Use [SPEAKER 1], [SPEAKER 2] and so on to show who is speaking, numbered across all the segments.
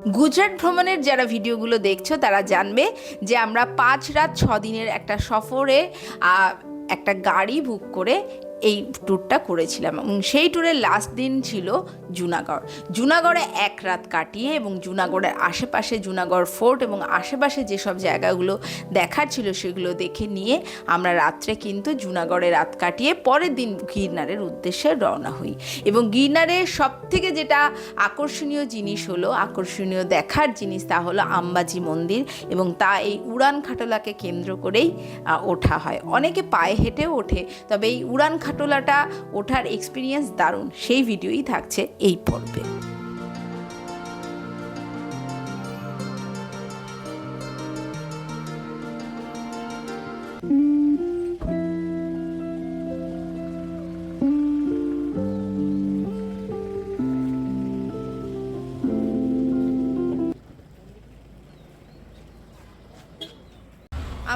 [SPEAKER 1] গুজরাট ভ্রমণের যারা ভিডিওগুলো দেখছ, তারা জানবে যে আমরা পাঁচ রাত ছদিনের দিনের একটা সফরে একটা গাড়ি বুক করে এই ট্যুরটা করেছিলাম এবং সেই ট্যুরের লাস্ট দিন ছিল জুনাগড়। জুনাগড়ে এক রাত কাটিয়ে এবং জুনাগড়ের আশেপাশে জুনাগড় ফোর্ট এবং আশেপাশে যেসব জায়গাগুলো দেখার ছিল সেগুলো দেখে নিয়ে আমরা রাত্রে কিন্তু জুনাগড়ে রাত কাটিয়ে পরের দিন গিরনারের উদ্দেশ্যে রওনা হই। এবং গিরনারের সব থেকে যেটা আকর্ষণীয় জিনিস হলো, আকর্ষণীয় দেখার জিনিস তা হলো আম্বাজি মন্দির এবং তা এই উড়ান খাটোলাকে কেন্দ্র করেই ওঠা হয়। অনেকে পায়ে হেঁটেও ওঠে, তবে এই উড়ান খাটোলাটা ওঠার এক্সপিরিয়েন্স দারুণ। সেই ভিডিওই থাকছে এই পর্বে।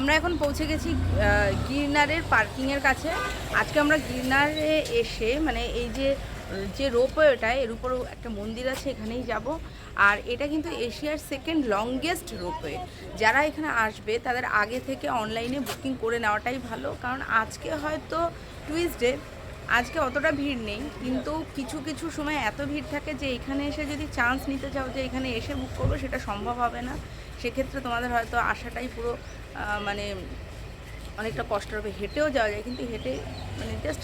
[SPEAKER 1] আমরা এখন পৌঁছে গেছি গিরনারের পার্কিংয়ের কাছে। আজকে আমরা গিরনারে এসে মানে এই যে যে রোপওয়েটা এর উপরও একটা মন্দির আছে, এখানেই যাব। আর এটা কিন্তু এশিয়ার সেকেন্ড লংগেস্ট রোপওয়ে যারা এখানে আসবে, তাদের আগে থেকে অনলাইনে বুকিং করে নেওয়াটাই ভালো। কারণ আজকে হয়তো টুইসডে আজকে অতটা ভিড় নেই। কিন্তু কিছু কিছু সময় এত ভিড় থাকে যে, এখানে এসে যদি চান্স নিতে চাও যে, এখানে এসে বুক করব, সেটা সম্ভব হবে না। সেক্ষেত্রে তোমাদের হয়তো আসাটাই পুরো মানে অনেকটা কষ্ট হবে হেঁটেও যাওয়া যায়, কিন্তু হেঁটে মানে জাস্ট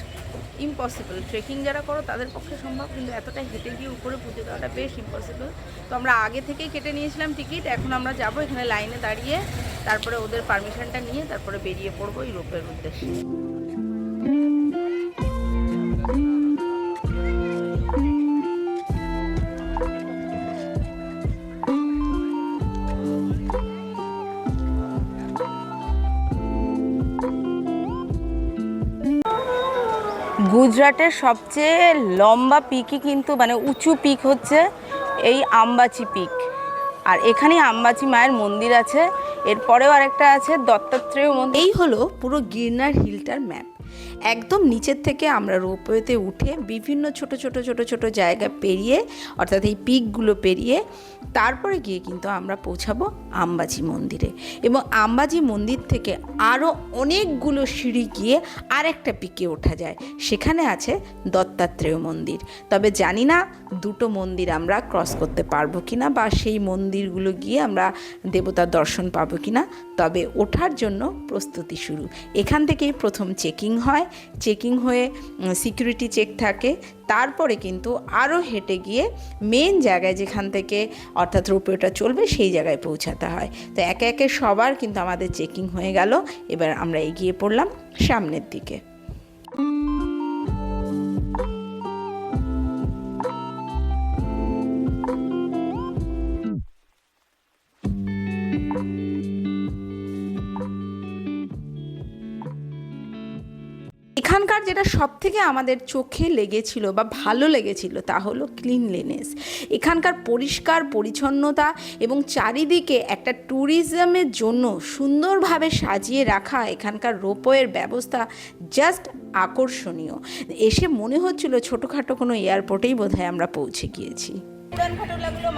[SPEAKER 1] ইম্পসিবল ট্রেকিং যারা করো, তাদের পক্ষে সম্ভব, কিন্তু এতটা হেঁটে গিয়ে উপরে পুজো দেওয়াটা বেশ ইম্পসিবল তো আমরা আগে থেকেই কেটে নিয়েছিলাম টিকিট এখন আমরা যাব এখানে লাইনে দাঁড়িয়ে, তারপরে ওদের পারমিশনটা নিয়ে তারপরে বেরিয়ে পড়ব এই রোপের উদ্দেশ্যে। গুজরাটের সবচেয়ে লম্বা পিকই কিন্তু মানে উঁচু পিক হচ্ছে এই আমবাচি পিক। আর এখানেই আম্বাচি মায়ের মন্দির আছে। এরপরেও আরেকটা আছে দত্তাত্রেয় মন্দির। এই হলো পুরো গিরনার হিলটার ম্যাপ। একদম নিচের থেকে আমরা রোপওয়েতে উঠে বিভিন্ন ছোট ছোট ছোট ছোট জায়গা পেরিয়ে, অর্থাৎ এই পিকগুলো পেরিয়ে, তারপরে গিয়ে কিন্তু আমরা পৌঁছাবো আম্বাজি মন্দিরে। এবং আম্বাজি মন্দির থেকে আরও অনেকগুলো সিঁড়ি গিয়ে আরেকটা পিকে ওঠা যায়। সেখানে আছে দত্তাত্রেয় মন্দির। তবে জানি না দুটো মন্দির আমরা ক্রস করতে পারব কিনা বা সেই মন্দিরগুলো গিয়ে আমরা দেবতার দর্শন পাবো কিনা, তবে ওঠার জন্য প্রস্তুতি শুরু। এখান থেকেই প্রথম চেকিং হয়। চেকিং হয়ে সিকিউরিটি চেক থাকে। তারপরে কিন্তু আরও হেঁটে গিয়ে মেন জায়গায় যেখান থেকে অর্থাৎ রোপওয়েটা চলবে, সেই জায়গায় পৌঁছাতে হয়। তো একে একে সবার কিন্তু আমাদের চেকিং হয়ে গেল। এবার আমরা এগিয়ে পড়লাম সামনের দিকে। যেটা সব থেকে আমাদের চোখে লেগেছিল বা ভালো লেগেছিল তা হলো ক্লিনলিনেস এখানকার পরিষ্কার পরিচ্ছন্নতা এবং চারিদিকে একটা ট্যুরিজমের জন্য সুন্দরভাবে সাজিয়ে রাখা এখানকার রোপওয়ের ব্যবস্থা জাস্ট আকর্ষণীয়। এসে মনে হচ্ছিল ছোটোখাটো কোনো এয়ারপোর্টেই বোধহয় আমরা পৌঁছে গিয়েছি। উড়ান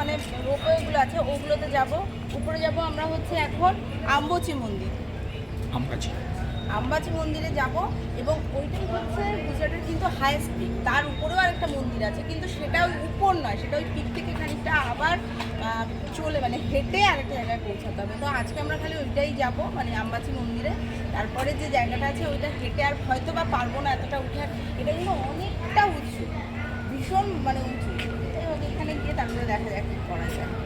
[SPEAKER 1] মানে রোপওয়েগুলো আছে ওগুলোতে যাব। উপরে যাব আমরা হচ্ছে এখন আম্বচি মন্দির।
[SPEAKER 2] আমগাছি
[SPEAKER 1] আমবাজি মন্দিরে যাব এবং ওইটাই হচ্ছে গুজরাটের কিন্তু হাইয়েস্ট পিক তার উপরেও আরেকটা মন্দির আছে, কিন্তু সেটা ওই উপর নয়, সেটা ওই পিক থেকে খানিকটা আবার চলে মানে হেঁটে আরেকটা জায়গায় পৌঁছাতে হবে। তো আজকে আমরা খালি ওইটাই যাব মানে আমবাজি মন্দিরে। তারপরে যে জায়গাটা আছে ওইটা হেঁটে আর হয়তো বা পারব না এতটা উঠে। এটা কিন্তু অনেকটা উঁচু, ভীষণ মানে উঁচু। এখানে গিয়ে তারপরে দেখা যাক করা যায়।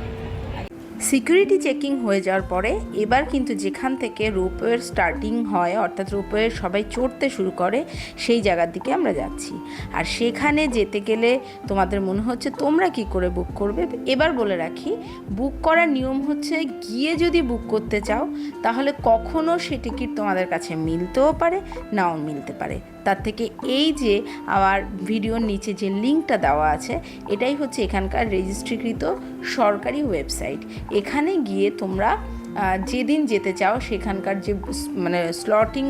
[SPEAKER 1] সিকিউরিটি চেকিং হয়ে যাওয়ার পরে এবার কিন্তু যেখান থেকে রোপওয়ের স্টার্টিং হয়, অর্থাৎ রোপওয়ে সবাই চড়তে শুরু করে, সেই জায়গার দিকে আমরা যাচ্ছি। আর সেখানে যেতে গেলে তোমাদের মনে হচ্ছে তোমরা কি করে বুক করবে? এবার বলে রাখি বুক করার নিয়ম হচ্ছে গিয়ে যদি বুক করতে চাও, তাহলে কখনো সে টিকিট তোমাদের কাছে মিলতেও পারে, নাও মিলতে পারে। তার থেকে এই যে আমার ভিডিওর নিচে যে লিঙ্কটা দেওয়া আছে, এটাই হচ্ছে এখানকার রেজিস্ট্রিকৃত সরকারি ওয়েবসাইট। এখানে গিয়ে তোমরা যেদিন যেতে চাও, সেখানকার যে মানে স্লটিং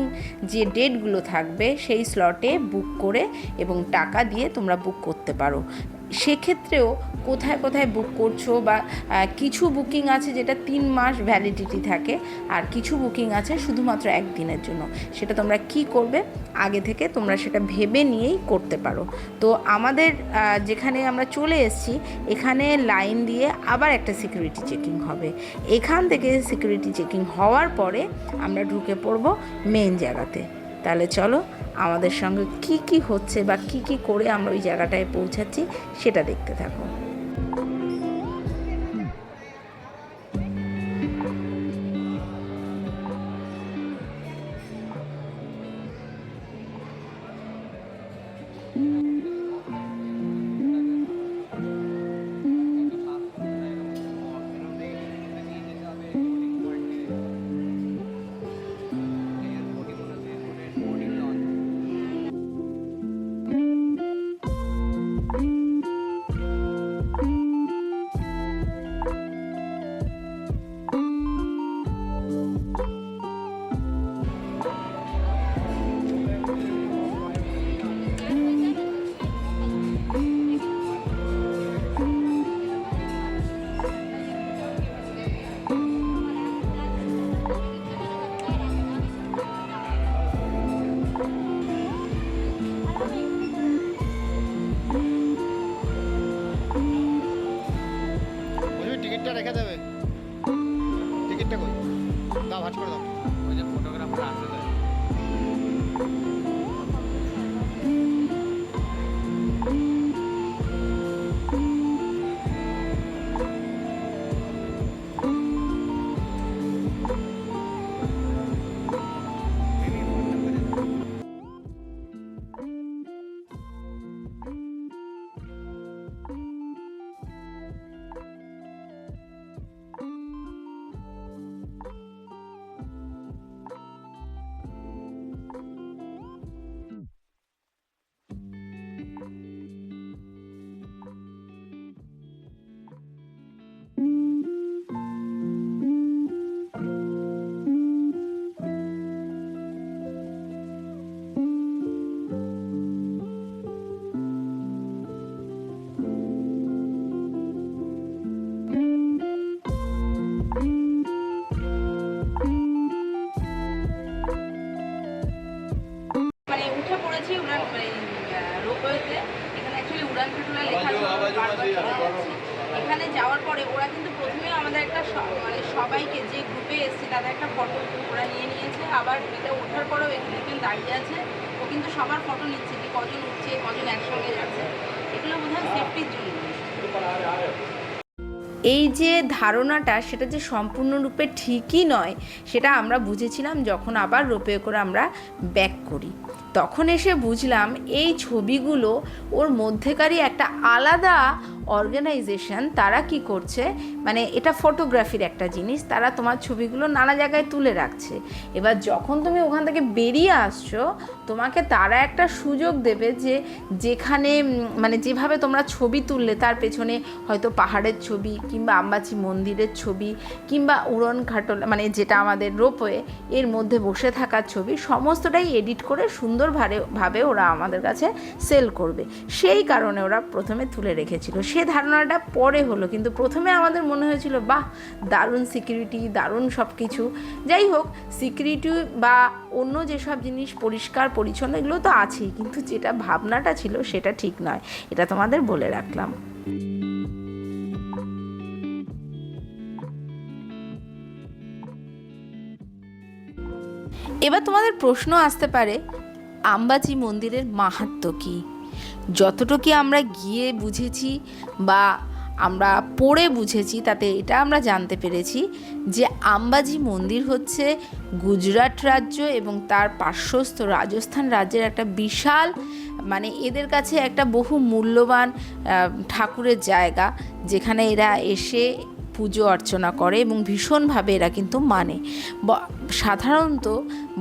[SPEAKER 1] যে ডেটগুলো থাকবে, সেই স্লটে বুক করে এবং টাকা দিয়ে তোমরা বুক করতে পারো। সেক্ষেত্রেও কোথায় কোথায় বুক করছ বা কিছু বুকিং আছে যেটা তিন মাস ভ্যালিডিটি থাকে আর কিছু বুকিং আছে শুধুমাত্র একদিনের জন্য। সেটা তোমরা কি করবে? আগে থেকে তোমরা সেটা ভেবে নিয়েই করতে পারো। তো আমাদের যেখানে আমরা চলে এসেছি, এখানে লাইন দিয়ে আবার একটা সিকিউরিটি চেকিং হবে। এখান থেকে সিকিউরিটি চেকিং হওয়ার পরে আমরা ঢুকে পড়ব মেন জায়গাতে। তাহলে চলো, আমাদের সঙ্গে কি কি হচ্ছে বা কি কি করে আমরা ওই জায়গাটায় পৌঁছাচ্ছি, সেটা দেখতে থাকো।
[SPEAKER 3] Bye. তাদের একটা ফটো ওরা নিয়ে নিয়েছে, আবার এটা ওঠার পরেও এখানে একজন দাঁড়িয়ে আছে। ও কিন্তু সবার ফটো নিচ্ছে যে কজন উঠছে, কজন একসঙ্গে যাচ্ছে। এগুলো বোধ হয় সেফটির জন্য।
[SPEAKER 1] এই যে ধারণাটা, সেটা যে সম্পূর্ণরূপে ঠিকই নয়, সেটা আমরা বুঝেছিলাম যখন আবার রোপে করে আমরা ব্যাক করি। তখন এসে বুঝলাম এই ছবিগুলো ওর মধ্যেকারই একটা আলাদা অর্গানাইজেশন তারা কি করছে? মানে এটা ফটোগ্রাফির একটা জিনিস, তারা তোমার ছবিগুলো নানা জায়গায় তুলে রাখছে। এবার যখন তুমি ওখান থেকে বেরিয়ে আসছো, তোমাকে তারা একটা সুযোগ দেবে যে যেখানে মানে যেভাবে তোমরা ছবি তুললে, তার পেছনে হয়তো পাহাড়ের ছবি কিংবা আম্বাচি মন্দিরের ছবি কিংবা উড়ন খাটল মানে যেটা আমাদের রোপওয়ে, এর মধ্যে বসে থাকার ছবি, সমস্তটাই এডিট করে সুন্দরভাবে, ভাবে ওরা আমাদের কাছে সেল করবে। সেই কারণে ওরা প্রথমে তুলে রেখেছিল। সে ধারণাটা পরে হলো, কিন্তু প্রথমে আমাদের মনে হয়েছিল, বাহ, দারুণ সিকিউরিটি দারুণ সব কিছু যাই হোক সিকিউরিটি বা অন্য যেসব জিনিস পরিষ্কার, পরিচ্ছন্ন, এগুলো তো আছেই, কিন্তু যেটা ভাবনাটা ছিল সেটা ঠিক নয়। এটা তোমাদের বলে রাখলাম। এবার তোমাদের প্রশ্ন আসতে পারে, আম্বাজি মন্দিরের মাহাত্ম্য কী? যতটুকু আমরা গিয়ে বুঝেছি বা আমরা পড়ে বুঝেছি, তাতে এটা আমরা জানতে পেরেছি যে আম্বাজি মন্দির হচ্ছে গুজরাট রাজ্য এবং তার পার্শ্বস্থ রাজস্থান রাজ্যের একটা বিশাল মানে এদের কাছে একটা বহু মূল্যবান ঠাকুরের জায়গা, যেখানে এরা এসে পুজো অর্চনা করে এবং ভীষণভাবে এরা কিন্তু মানে। সাধারণত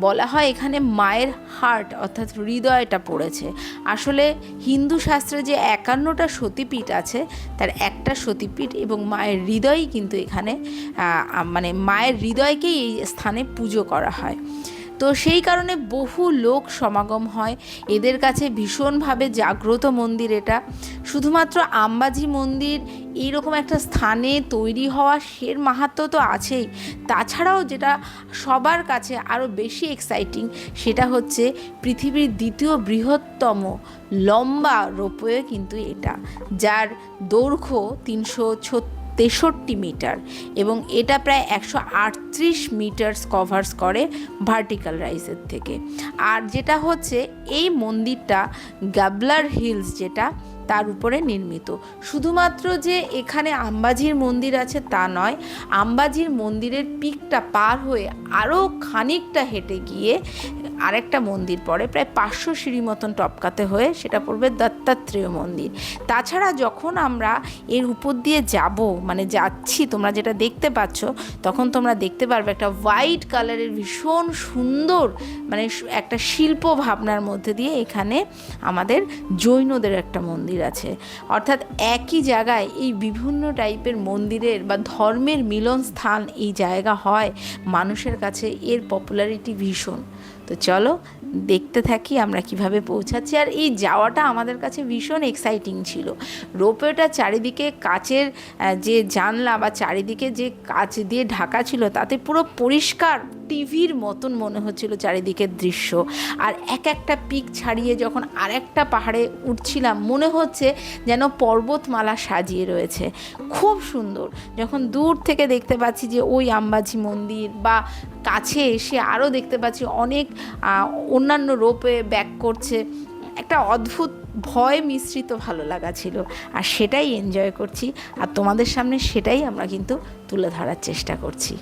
[SPEAKER 1] বলা হয় এখানে মায়ের হার্ট অর্থাৎ হৃদয়টা পড়েছে। আসলে হিন্দু শাস্ত্রে যে একান্নটা সতীপীঠ আছে, তার একটা সতীপীঠ এবং মায়ের হৃদয়ই কিন্তু এখানে মানে মায়ের হৃদয়কেই এই স্থানে পুজো করা হয়। তো সেই কারণে বহু লোক সমাগম হয়। এদের কাছে ভীষণভাবে জাগ্রত মন্দির এটা। শুধুমাত্র আম্বাজি মন্দির এইরকম একটা স্থানে তৈরি হওয়া সের মাহাত্ম তো আছেই। তাছাড়াও যেটা সবার কাছে আরও বেশি এক্সাইটিং সেটা হচ্ছে পৃথিবীর দ্বিতীয় বৃহত্তম লম্বা রোপওয়ে কিন্তু এটা, যার দৈর্ঘ্য তিনশো তেষট্টি মিটার এবং এটা প্রায় একশো আটত্রিশ মিটার্স কভার্স করে ভার্টিক্যাল রাইসের থেকে। আর যেটা হচ্ছে, এই মন্দিরটা গাবলার হিলস যেটা তার উপরে নির্মিত। শুধুমাত্র যে এখানে আম্বাজির মন্দির আছে তা নয়, আম্বাজির মন্দিরের পিকটা পার হয়ে আরও খানিকটা হেঁটে গিয়ে আরেকটা মন্দির পড়ে, প্রায় পাঁচশো সিঁড়ি মতন টপকাতে হয়ে সেটা পড়বে দত্তাত্রেয় মন্দির। তাছাড়া যখন আমরা এর উপর দিয়ে যাব মানে যাচ্ছি, তোমরা যেটা দেখতে পাচ্ছ, তখন তোমরা দেখতে পারবে একটা হোয়াইট কালারের ভীষণ সুন্দর মানে একটা শিল্প ভাবনার মধ্যে দিয়ে এখানে আমাদের জৈনদের একটা মন্দির আছে। অর্থাৎ একই জায়গায় এই বিভিন্ন টাইপের মন্দিরের বা ধর্মের মিলন স্থান এই জায়গা হয়। মানুষের কাছে এর পপুলারিটি ভীষণ। তো চলো দেখতে থাকি আমরা কীভাবে পৌঁছাচ্ছি। আর এই যাওয়াটা আমাদের কাছে ভীষণ এক্সাইটিং ছিল। রোপওয়েটা চারিদিকে কাচের যে জানলা বা চারিদিকে যে কাচ দিয়ে ঢাকা ছিল, তাতে পুরো পরিষ্কার টিভির মতন মনে হচ্ছিল চারিদিকের দৃশ্য। আর এক একটা পিক ছাড়িয়ে যখন আরেকটা পাহাড়ে উঠছিলাম, মনে হচ্ছে যেন পর্বতমালা সাজিয়ে রয়েছে। খুব সুন্দর। যখন দূর থেকে দেখতে পাচ্ছি যে ওই আম্বাজি মন্দির বা কাছে এসে আরও দেখতে পাচ্ছি অনেক অন্যান্য রোপে ব্যাক করছে। একটা অদ্ভুত ভয় মিশ্রিত ভালো লাগা ছিল। আর সেটাই এনজয় করছি। আর তোমাদের সামনে সেটাই আমরা কিন্তু তুলে ধরার চেষ্টা করছি।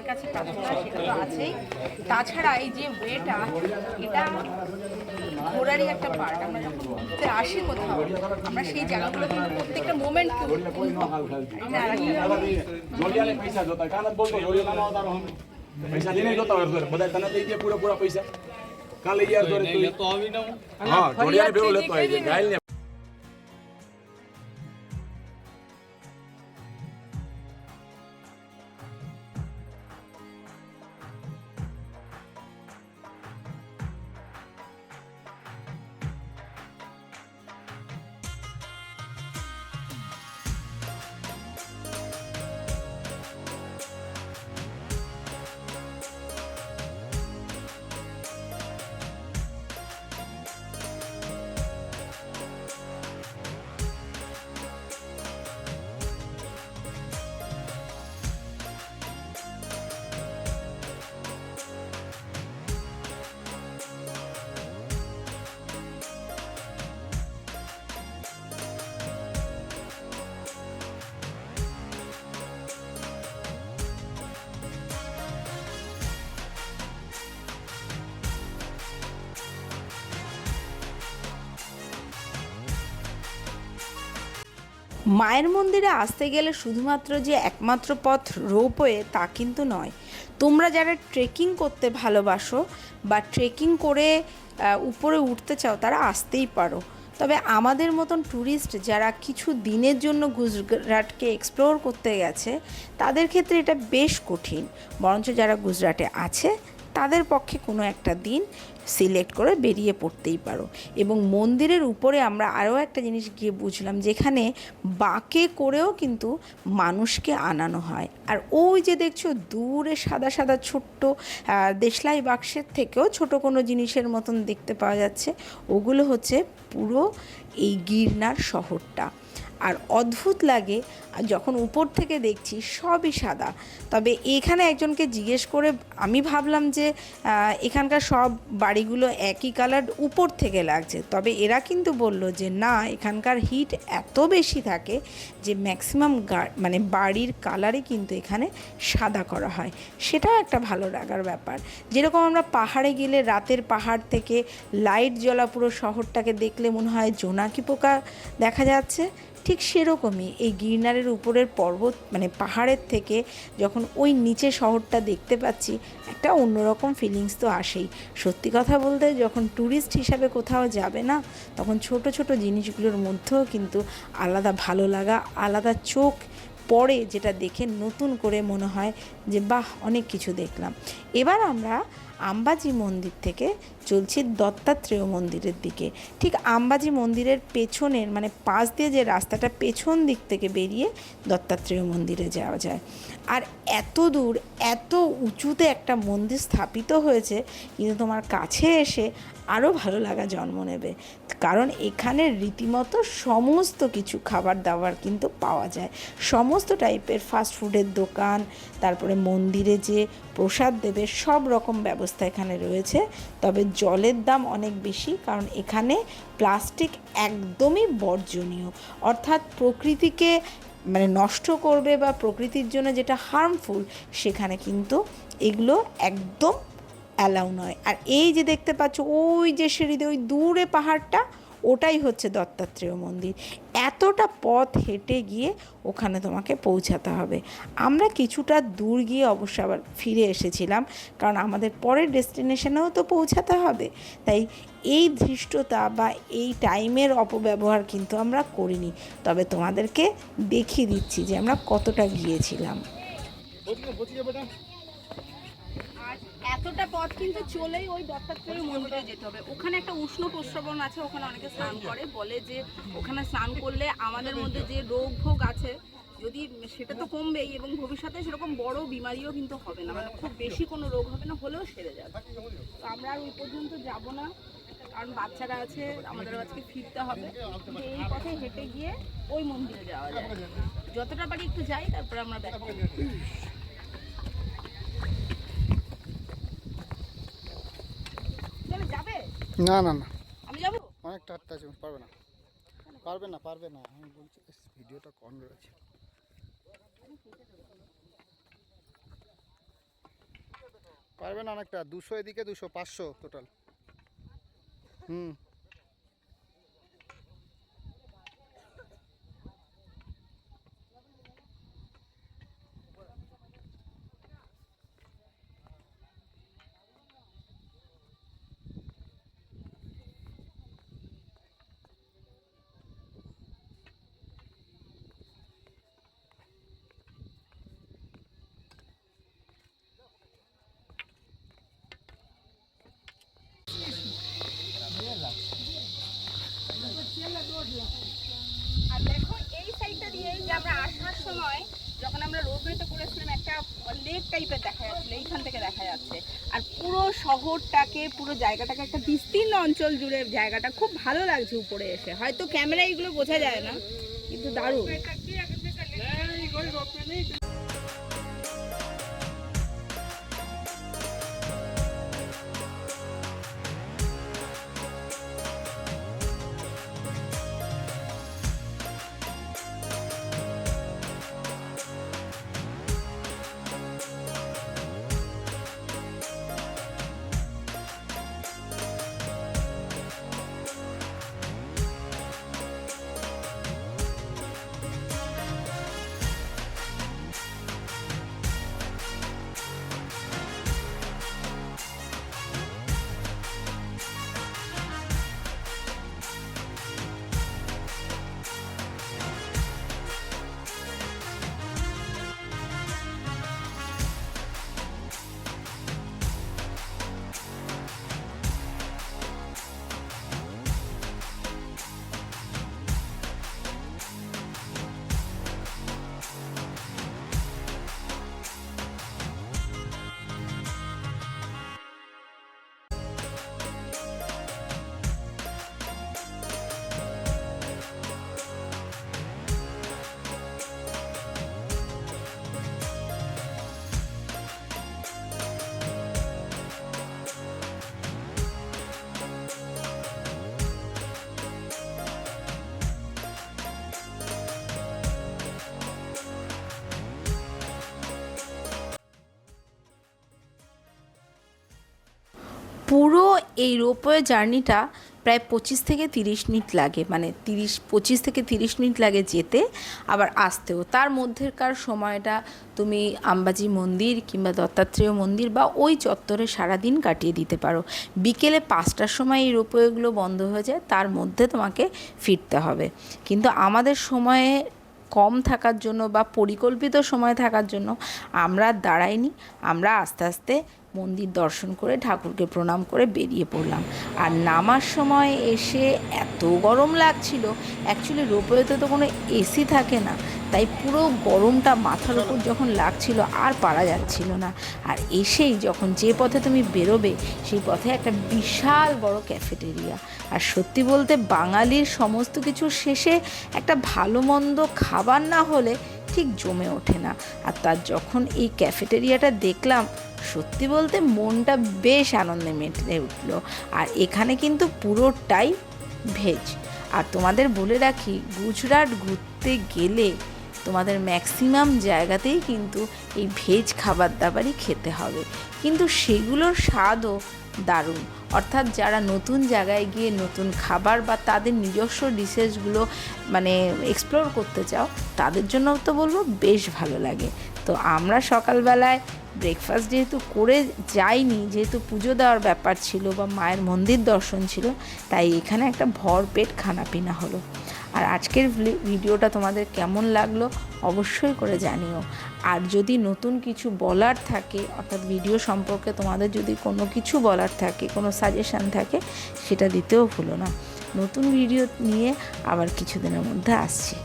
[SPEAKER 3] আছেই মায়ের কাছে প্রার্থনা সেটা তো আছেই তাছাড়া এই যে ওয়েটা এটা ঘোরারই একটা পার্ট আমরা যখন ঘুরতে আসি কোথাও আমরা সেই জায়গাগুলো কিন্তু প্রত্যেকটা মোমেন্ট
[SPEAKER 4] જોડિયાને પૈસા જોતા હોય. કાલ જ બોલતો જોડિયો નાનો અવતારો હમ. પૈસા લઈને જોતા હોય ઘરે. બધા તને દઈ દે પૂરા પૂરા પૈસા કાલે યાર જોડે તું
[SPEAKER 5] તો આવી ન હું
[SPEAKER 4] હા જોડિયાને ભેગો લેતો આવી જાય ગાયલને
[SPEAKER 1] মায়ের মন্দিরে আসতে গেলে শুধুমাত্র যে একমাত্র পথ রোপওয়ে তা কিন্তু নয়। তোমরা যারা ট্রেকিং করতে ভালোবাসো বা ট্রেকিং করে উপরে উঠতে চাও, তারা আসতেই পারো। তবে আমাদের মতন ট্যুরিস্ট যারা কিছু দিনের জন্য গুজরাটকে এক্সপ্লোর করতে গেছে, তাদের ক্ষেত্রে এটা বেশ কঠিন। বরঞ্চ যারা গুজরাটে আছে তাদের পক্ষে কোনো একটা দিন সিলেক্ট করে বেরিয়ে পড়তেই পারো। এবং মন্দিরের উপরে আমরা আরও একটা জিনিস গিয়ে বুঝলাম যেখানে বাঁকে করেও কিন্তু মানুষকে আনানো হয়। আর ওই যে দেখছ দূরে সাদা সাদা ছোট্ট দেশলাই বাক্সের থেকেও ছোট কোনো জিনিসের মতন দেখতে পাওয়া যাচ্ছে। ওগুলো হচ্ছে পুরো এই গিরনার শহরটা। আর অদ্ভুত লাগে, আর যখন উপর থেকে দেখছি সবই সাদা। তবে এখানে একজনকে জিজ্ঞেস করে আমি ভাবলাম যে এখানকার সব বাড়িগুলো একই কালার উপর থেকে লাগছে। তবে এরা কিন্তু বলল যে, না, এখানকার হিট এত বেশি থাকে যে ম্যাক্সিমাম মানে বাড়ির কালারই কিন্তু এখানে সাদা করা হয়। সেটাও একটা ভালো লাগার ব্যাপার। যেরকম আমরা পাহাড়ে গেলে রাতের পাহাড় থেকে লাইট জ্বলা পুরো শহরটাকে দেখলে মনে হয় জোনাকি পোকা দেখা যাচ্ছে। ঠিক সেরকমই এই গিরনারের উপরের পর্বত মানে পাহাড়ের থেকে যখন ওই নিচে শহরটা দেখতে পাচ্ছি, একটা অন্যরকম ফিলিংস তো আসেই। সত্যি কথা বলতে যখন ট্যুরিস্ট হিসাবে কোথাও যাবে না, তখন ছোট ছোট জিনিসগুলোর মধ্যেও কিন্তু আলাদা ভালো লাগা, আলাদা চোখ পরে যেটা দেখে নতুন করে মনে হয় যে, বাহ, অনেক কিছু দেখলাম। এবার আমরা আম্বাজি মন্দির থেকে চলছি দত্তাত্রেয় মন্দিরের দিকে। ঠিক আম্বাজি মন্দিরের পেছনের মানে পাশ দিয়ে যে রাস্তাটা পেছন দিক থেকে বেরিয়ে দত্তাত্রেয় মন্দিরে যাওয়া যায়। আর এত দূর, এত উঁচুতে একটা মন্দির স্থাপিত হয়েছে, কিন্তু তোমার কাছে এসে আরও ভালো লাগা জন্ম নেবে। কারণ এখানে রীতিমতো সমস্ত কিছু খাবার দাবার কিন্তু পাওয়া যায়। সমস্ত টাইপের ফাস্ট ফুডের দোকান, তারপরে মন্দিরে যে প্রসাদ দেবে, সব রকম ব্যবস্থা এখানে রয়েছে। তবে জলের দাম অনেক বেশি, কারণ এখানে প্লাস্টিক একদমই বর্জনীয়। অর্থাৎ প্রকৃতিকে মানে নষ্ট করবে বা প্রকৃতির জন্য যেটা হার্মফুল সেখানে কিন্তু এগুলো একদম অ্যালাউ নয়। আর এই যে দেখতে পাচ্ছ, ওই যে সিঁড়িতে ওই দূরে পাহাড়টা, ওটাই হচ্ছে দত্তাত্রেয় মন্দির। এতটা পথ হেঁটে গিয়ে ওখানে তোমাকে পৌঁছাতে হবে। আমরা কিছুটা দূর গিয়ে অবশ্য আবার ফিরে এসেছিলাম, কারণ আমাদের পরের ডেস্টিনেশনেও তো পৌঁছাতে হবে। তাই এই ধৃষ্টতা বা এই টাইমের অপব্যবহার কিন্তু আমরা করিনি। তবে তোমাদেরকে দেখিয়ে দিচ্ছি যে আমরা কতটা গিয়েছিলাম।
[SPEAKER 3] আর এতটা পথ কিন্তু চলেই ওই দত্তাত্রেয় মন্দিরে যেতে হবে। ওখানে একটা উষ্ণ প্রস্রবণ আছে ওখানে অনেকে স্নান করে বলে যে ওখানে স্নান করলে আমাদের মধ্যে যে রোগ ভোগ আছে যদি সেটা তো কমবেই এবং ভবিষ্যতে সেরকম বড় বিমারিও কিন্তু হবে না। মানে খুব বেশি কোনো রোগ হবে না হলেও সেরে যাবে। তো আমরা আর ওই পর্যন্ত যাব না কারণ বাচ্চারা আছে আমাদের আজকে ফিরতে হবে। এই পথে হেঁটে গিয়ে ওই মন্দিরে যাওয়া যায় যতটা পারি একটু যাই তারপরে আমরা ব্যাক যাবে
[SPEAKER 6] না না না।
[SPEAKER 3] আমি যাব?
[SPEAKER 6] অনেকটা হাঁটতে আছে পারবে না। পারবে না পারবে না। আমি বলছি ভিডিওটা কন রয়েছে। না অনেকটা দুশো এদিকে দুশো পাঁচশো টোটাল হুম
[SPEAKER 3] আর দেখো এই সাইডটা দিয়ে যে আমরা আসার সময় যখন আমরা রোডওয়েতে করেছিলাম একটা লেক টাইপের দেখা যাচ্ছিল এইখান থেকে দেখা যাচ্ছে আর পুরো শহরটাকে পুরো জায়গাটাকে একটা বিস্তীর্ণ অঞ্চল জুড়ে জায়গাটা খুব ভালো লাগছে উপরে এসে। হয়তো ক্যামেরা এগুলো বোঝা যায় না, কিন্তু দারুণ।
[SPEAKER 1] পুরো এই রোপওয়ে জার্নিটা প্রায় পঁচিশ থেকে তিরিশ মিনিট লাগে। মানে তিরিশ, পঁচিশ থেকে তিরিশ মিনিট লাগে যেতে, আবার আসতেও। তার মধ্যেকার সময়টা তুমি আম্বাজি মন্দির কিংবা দত্তাত্রেয় মন্দির বা ওই চত্বরে সারাদিন কাটিয়ে দিতে পারো। বিকেলে পাঁচটার সময় এই রোপওয়েগুলো বন্ধ হয়ে যায়, তার মধ্যে তোমাকে ফিরতে হবে। কিন্তু আমাদের সময়ে কম থাকার জন্য বা পরিকল্পিত সময় থাকার জন্য আমরা দাঁড়াইনি, আমরা আস্তে আস্তে মন্দির দর্শন করে ঠাকুরকে প্রণাম করে বেরিয়ে পড়লাম। আর নামার সময় এসে এত গরম লাগছিল অ্যাকচুয়ালি রোপওয়েতে তো কোনো এসি থাকে না, তাই পুরো গরমটা মাথার উপর যখন লাগছিল আর পারা যাচ্ছিল না। আর এসেই যখন যে পথে তুমি বেরোবে, সেই পথে একটা বিশাল বড় ক্যাফেটেরিয়া আর সত্যি বলতে বাঙালির সমস্ত কিছু শেষে একটা ভালো মন্দ খাবার না হলে ঠিক জমে ওঠে না। আর তার যখন এই ক্যাফেটেরিয়াটা দেখলাম, সত্যি বলতে মনটা বেশ আনন্দে মেটে উঠল। আর এখানে কিন্তু পুরোটাই ভেজ আর তোমাদের বলে রাখি, গুজরাট ঘুরতে গেলে তোমাদের ম্যাক্সিমাম জায়গাতেই কিন্তু এই ভেজ খাবার দাবারই খেতে হবে। কিন্তু সেগুলোর স্বাদও দারুণ। অর্থাৎ যারা নতুন জায়গায় গিয়ে নতুন খাবার বা তাদের নিজস্ব ডিশেসগুলো মানে এক্সপ্লোর করতে চাও, তাদের জন্য তো বলব বেশ ভালো লাগে। তো আমরা সকালবেলায় ব্রেকফাস্ট যেহেতু করে যাইনি, যেহেতু পুজো দেওয়ার ব্যাপার ছিল বা মায়ের মন্দির দর্শন ছিল, তাই এখানে একটা ভরপেট খানাপিনা হলো। আর আজকের ভিডিওটা তোমাদের কেমন লাগল অবশ্যই করে জানিও। আর যদি নতুন কিছু বলার থাকে, অর্থাৎ ভিডিও সম্পর্কে তোমাদের যদি কোনো কিছু বলার থাকে, কোনো সাজেশান থাকে, সেটা দিতেও ভুলো না। নতুন ভিডিও নিয়ে আবার কিছুদিনের মধ্যে আসছি।